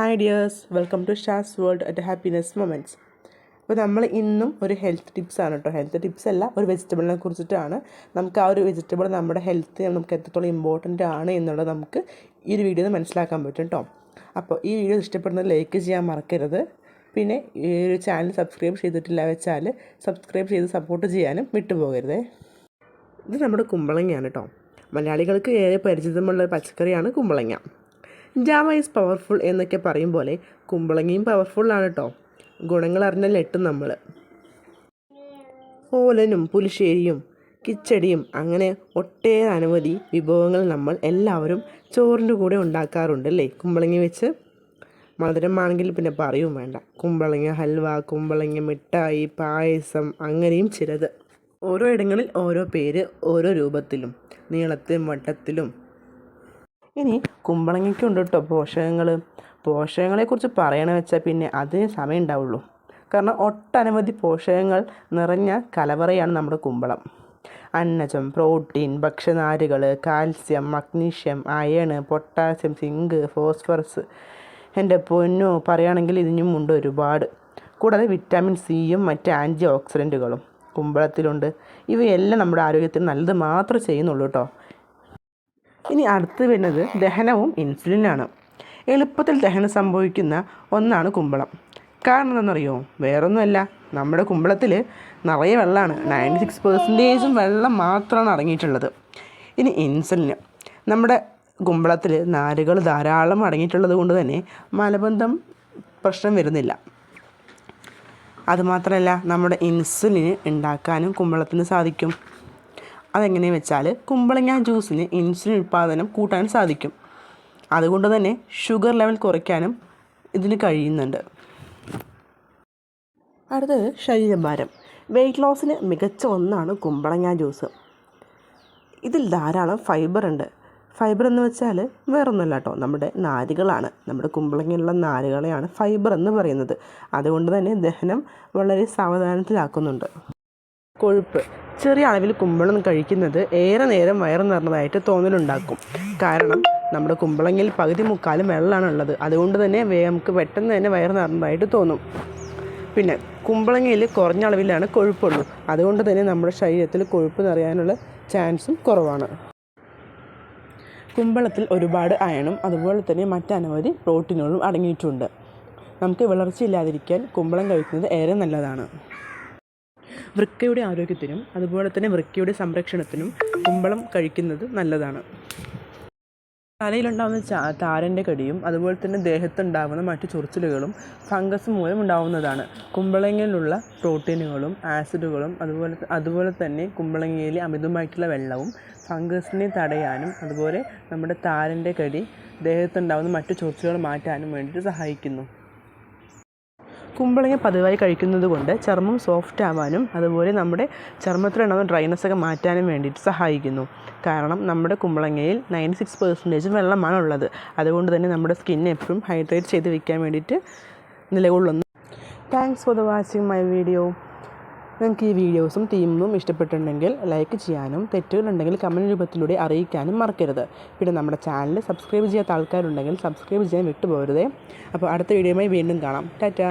Hi dears welcome to Shas world at happiness moments അപ്പോൾ നമ്മൾ ഇന്നും ഒരു ഹെൽത്ത് ടിപ്സ് ആണ് കേട്ടോ. ഹെൽത്ത് ടിപ്സ് അല്ല ഒരു വെജിറ്റബിളിനെ കുറിച്ചിട്ടാണ്. നമുക്ക് ആ ഒരു വെജിറ്റബിൾ നമ്മുടെ ഹെൽത്ത് നമുക്ക് എത്രത്തോളം ഇമ്പോർട്ടന്റ് ആണ് എന്നുള്ളത് നമുക്ക് ഈ ഒരു വീഡിയോയിൽ മനസ്സിലാക്കാൻ പറ്റും കേട്ടോ. അപ്പോൾ ഈ വീഡിയോ ഇഷ്ടപ്പെടുന്നത് ലൈക്ക് ചെയ്യാൻ മറക്കരുത്. പിന്നെ ഈ ഒരു ചാനൽ സബ്സ്ക്രൈബ് ചെയ്തിട്ടില്ല വെച്ചാൽ സബ്സ്ക്രൈബ് ചെയ്ത് സപ്പോർട്ട് ചെയ്യാനും വിട്ടുപോകരുതേ. ഇത് നമ്മുടെ കുമ്പളങ്ങയാണ് കേട്ടോ. മലയാളികൾക്ക് ഏറെ പരിചിതമുള്ള ഒരു പച്ചക്കറിയാണ് കുമ്പളങ്ങ. ജാവ ഈസ് പവർഫുൾ എന്നൊക്കെ പറയും പോലെ കുമ്പളങ്ങയും പവർഫുള്ളാണ് കേട്ടോ ഗുണങ്ങൾ അറിഞ്ഞാൽ എട്ടും നമ്മൾ ഓലനും പുലിശ്ശേരിയും കിച്ചടിയും അങ്ങനെ ഒട്ടേറെ അനവധി വിഭവങ്ങൾ നമ്മൾ എല്ലാവരും ചോറിന്റെ കൂടെ ഉണ്ടാക്കാറുണ്ട് അല്ലേ? കുമ്പളങ്ങി വെച്ച്? മധുരമാണെങ്കിൽ പിന്നെ പറയും വേണ്ട. കുമ്പളങ്ങ ഹൽവ കുമ്പളങ്ങ മിഠായി പായസം അങ്ങനെയും ചിലത്. ഓരോ ഇടങ്ങളിൽ ഓരോ പേര് ഓരോ രൂപത്തിലും നീളത്തിലും വട്ടത്തിലും ഇനി കുമ്പളങ്ങയ്ക്കുണ്ട് കേട്ടോ പോഷകങ്ങൾ പോഷകങ്ങളെക്കുറിച്ച് പറയണമെന്ന് വെച്ചാൽ പിന്നെ അതിന് സമയം ഉണ്ടാവുള്ളൂ കാരണം ഒട്ടനവധി പോഷകങ്ങൾ നിറഞ്ഞ കലവറയാണ് നമ്മുടെ കുമ്പളം. അന്നജം protein ഭക്ഷ്യനാരുകൾ calcium magnesium iron potassium zinc phosphorus. എന്റെ പൊന്നു പറയുകയാണെങ്കിൽ ഇതിനും ഉണ്ട് ഒരുപാട്. കൂടാതെ വിറ്റാമിൻ സിയും മറ്റ് ആന്റി ഓക്സിഡന്റുകളും കുമ്പളത്തിലുണ്ട്. ഇവയെല്ലാം നമ്മുടെ ആരോഗ്യത്തിന് നല്ലത് മാത്രമേ ചെയ്യുന്നുള്ളൂ കേട്ടോ ഇനി അടുത്ത് വരുന്നത് ദഹനവും ഇൻസുലിനാണ് എളുപ്പത്തിൽ ദഹനം സംഭവിക്കുന്ന ഒന്നാണ് കുമ്പളം. കാരണം എന്താണെന്നറിയോ? വേറൊന്നുമല്ല. നമ്മുടെ കുമ്പളത്തിൽ നിറയെ വെള്ളമാണ്. നയന്റി സിക്സ് പെർസെന്റേജും വെള്ളം മാത്രമാണ് അടങ്ങിയിട്ടുള്ളത്. ഇനി ഇൻസുലിന് നമ്മുടെ കുമ്പളത്തിൽ നാരുകൾ ധാരാളം അടങ്ങിയിട്ടുള്ളത് കൊണ്ട് തന്നെ മലബന്ധം പ്രശ്നം വരുന്നില്ല. അതുമാത്രമല്ല നമ്മുടെ ഇൻസുലിന് ഉണ്ടാക്കാനും കുമ്പളത്തിന് സാധിക്കും. അതെങ്ങനെയെന്ന് വെച്ചാൽ കുമ്പളങ്ങ ജ്യൂസിന് ഇൻസുലിൻ ഉൽപ്പാദനം കൂട്ടാൻ സാധിക്കും. അതുകൊണ്ട് തന്നെ ഷുഗർ ലെവൽ കുറയ്ക്കാനും ഇതിന് കഴിയുന്നുണ്ട്. അടുത്തത് ശരീരഭാരം. വെയിറ്റ് ലോസിന് മികച്ച ഒന്നാണ് കുമ്പളങ്ങ ജ്യൂസ്. ഇതിൽ ധാരാളം ഫൈബർ ഉണ്ട്. ഫൈബർ എന്ന് വെച്ചാൽ വേറൊന്നുമല്ല കേട്ടോ നമ്മുടെ നാരുകളാണ്. നമ്മുടെ കുമ്പളങ്ങയിലുള്ള നാരുകളെയാണ് ഫൈബർ എന്ന് പറയുന്നത്. അതുകൊണ്ട് തന്നെ ദഹനം വളരെ സാവധാനത്തിലാക്കുന്നുണ്ട്. കൊഴുപ്പ്. ചെറിയ അളവിൽ കുമ്പളം കഴിക്കുന്നത് ഏറെ നേരം വയറ് നിറഞ്ഞതായിട്ട് തോന്നലുണ്ടാക്കും. കാരണം നമ്മുടെ കുമ്പളങ്ങിൽ പകുതി മുക്കാലും വെള്ളമാണുള്ളത് അതുകൊണ്ട് തന്നെ നമുക്ക് പെട്ടെന്ന് തന്നെ വയറ് നിറഞ്ഞതായിട്ട് തോന്നും. പിന്നെ കുമ്പളങ്ങയിൽ കുറഞ്ഞ അളവിലാണ് കൊഴുപ്പുള്ളൂ. അതുകൊണ്ട് തന്നെ നമ്മുടെ ശരീരത്തിൽ കൊഴുപ്പ് നിറയാനുള്ള ചാൻസും കുറവാണ്. കുമ്പളത്തിൽ ഒരുപാട് അയണും അതുപോലെ തന്നെ മറ്റനവധി പ്രോട്ടീനുകളും അടങ്ങിയിട്ടുണ്ട്. നമുക്ക് വളർച്ചയില്ലാതിരിക്കാൻ കുമ്പളം കഴിക്കുന്നത് ഏറെ നല്ലതാണ്. വൃക്കയുടെ ആരോഗ്യത്തിനും അതുപോലെ തന്നെ വൃക്കയുടെ സംരക്ഷണത്തിനും കുമ്പളം കഴിക്കുന്നത് നല്ലതാണ്. തലയിലുണ്ടാകുന്ന ചാ താരന്റെ കടിയും അതുപോലെ തന്നെ ദേഹത്തുണ്ടാകുന്ന മറ്റ് ചൊറിച്ചിലുകളും ഫംഗസ് മൂലം ഉണ്ടാകുന്നതാണ് കുമ്പളങ്ങയിലുള്ള പ്രോട്ടീനുകളും ആസിഡുകളും അതുപോലെ അതുപോലെ തന്നെ കുമ്പളങ്ങയിലെ അമിതമായിട്ടുള്ള വെള്ളവും ഫംഗസിനെ തടയാനും അതുപോലെ നമ്മുടെ താരന്റെ കടി ദേഹത്തുണ്ടാകുന്ന മറ്റു ചൊറിച്ചിലുകൾ മാറ്റാനും വേണ്ടിയിട്ട് സഹായിക്കുന്നു. കുമ്പളങ്ങ പതിവായി കഴിക്കുന്നത് കൊണ്ട് ചർമ്മം സോഫ്റ്റ് ആവാനും അതുപോലെ നമ്മുടെ ചർമ്മത്തിലുണ്ടാകുന്ന ഡ്രൈനസ് ഒക്കെ മാറ്റാനും വേണ്ടിയിട്ട് സഹായിക്കുന്നു. കാരണം നമ്മുടെ കുമ്പളങ്ങയിൽ നയന്റി സിക്സ് പെർസെന്റേജ് വെള്ളമാണ് ഉള്ളത് അതുകൊണ്ട് തന്നെ നമ്മുടെ സ്കിൻ എപ്പോഴും ഹൈഡ്രേറ്റ് ചെയ്ത് വെക്കാൻ വേണ്ടിയിട്ട് നിലകൊള്ളുന്നു. Thanks for the watching my video നിങ്ങൾക്ക് ഈ വീഡിയോസും തീമും ഇഷ്ടപ്പെട്ടിട്ടുണ്ടെങ്കിൽ ലൈക്ക് ചെയ്യാനും തെറ്റുകളുണ്ടെങ്കിൽ കമന്റ് രൂപത്തിലൂടെ അറിയിക്കാനും മറക്കരുത്. പിന്നെ നമ്മുടെ ചാനൽ സബ്സ്ക്രൈബ് ചെയ്യാത്ത ആൾക്കാരുണ്ടെങ്കിൽ സബ്സ്ക്രൈബ് ചെയ്യാൻ വിട്ടുപോകരുതേ. അപ്പോൾ അടുത്ത വീഡിയോയുമായി വീണ്ടും കാണാം. ടാറ്റാ